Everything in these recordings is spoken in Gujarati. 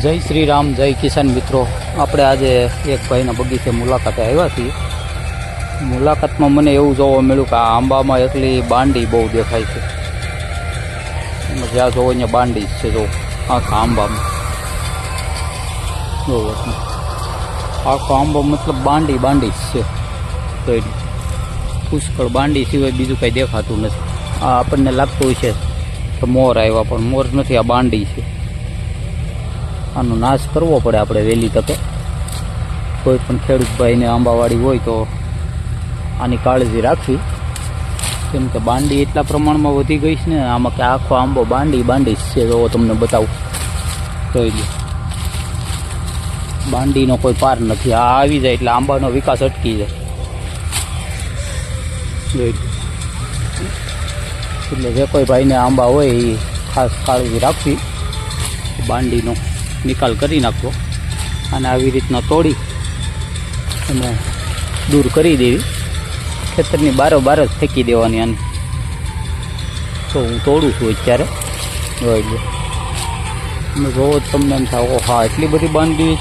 જય શ્રી રામ, જય કિસાન મિત્રો. આપણે આજે એક ભાઈના બગીચે મુલાકાતે આવ્યા છીએ. મુલાકાતમાં મને એવું જોવા મળ્યું કે આ આંબામાં એટલી બાંડી બહુ દેખાય છે. જ્યાં જોવો અહીંયા બાંડી જ છે, જો, આખા આંબામાં. તમે. આખો આંબો મતલબ બાંડી બાંડી જ છે. તો પુષ્કળ બાંડી સિવાય બીજું કંઈ દેખાતું નથી. આ આપણને લાગતું છે કે મોર આવ્યા, પણ મોર નથી, આ બાંડી છે. આનો નાશ કરવો પડે આપણે વહેલી તકે. કોઈ પણ ખેડૂત ભાઈને આંબાવાડી હોય તો આની કાળજી રાખવી. કેમ કે બાંડી એટલા પ્રમાણમાં વધી ગઈ છે ને, આમાં કે આખો આંબો બાંડી બાંડી છે એવો તમને બતાવું. જોઈ લો. બાંડીનો કોઈ પાર નથી. આ આવી જાય એટલે આંબાનો વિકાસ અટકી જાય. જોઈ. એટલે જે કોઈ ભાઈને આંબા હોય એ ખાસ કાળજી રાખવી. બાંડીનો. નિકાલ કરી નાખવો અને આવી રીતના તોડી અને દૂર કરી દેવી. ખેતરની બારો બાર જ ફેંકી દેવાની અને તો હું તોડું છું અત્યારે. જોઈ લો. તમે જોવો તમને એમ થાય, ઓહા એટલી બધી બાંધવી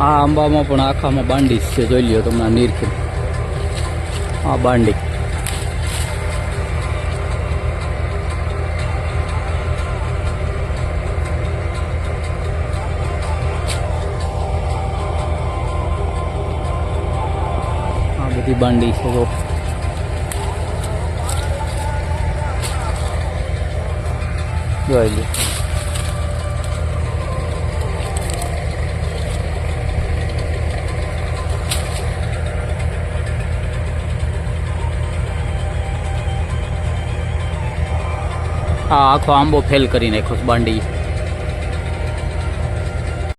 આ આંબામાં પણ આખામાં બાંડી છે. જોઈ લ્યો તમને નીરખી. આ બાંડી આ બધી બાંડી છે જો જોઈ લો આ આખો આંબો ફેલ કરી નાખ્યો છે બાંડી